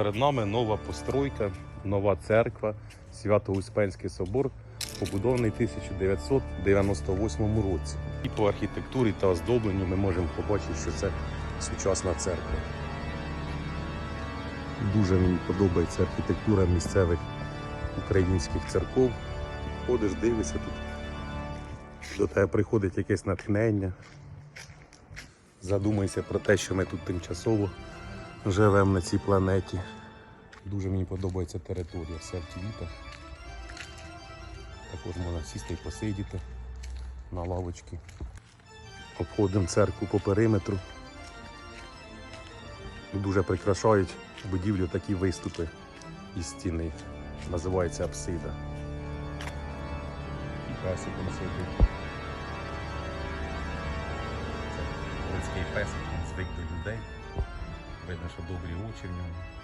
Перед нами нова постройка, нова церква, Свято-Успенський собор, побудований в 1998 році. І по архітектурі та оздобленню ми можемо побачити, що це сучасна церква. Дуже мені подобається архітектура місцевих українських церков. Ходиш, дивишся тут. До тебе приходить якесь натхнення. Задумайся про те, що ми тут тимчасово живемо на цій планеті. Дуже мені подобається територія, все в квітах. Також можна сісти і посидіти на лавочці. Обходимо церкву по периметру. Дуже прикрашають будівлю такі виступи із стіни. Називається апсида. І песик он сидить. Це городський песик, він звик до людей. Видно, що добрі очі в нього.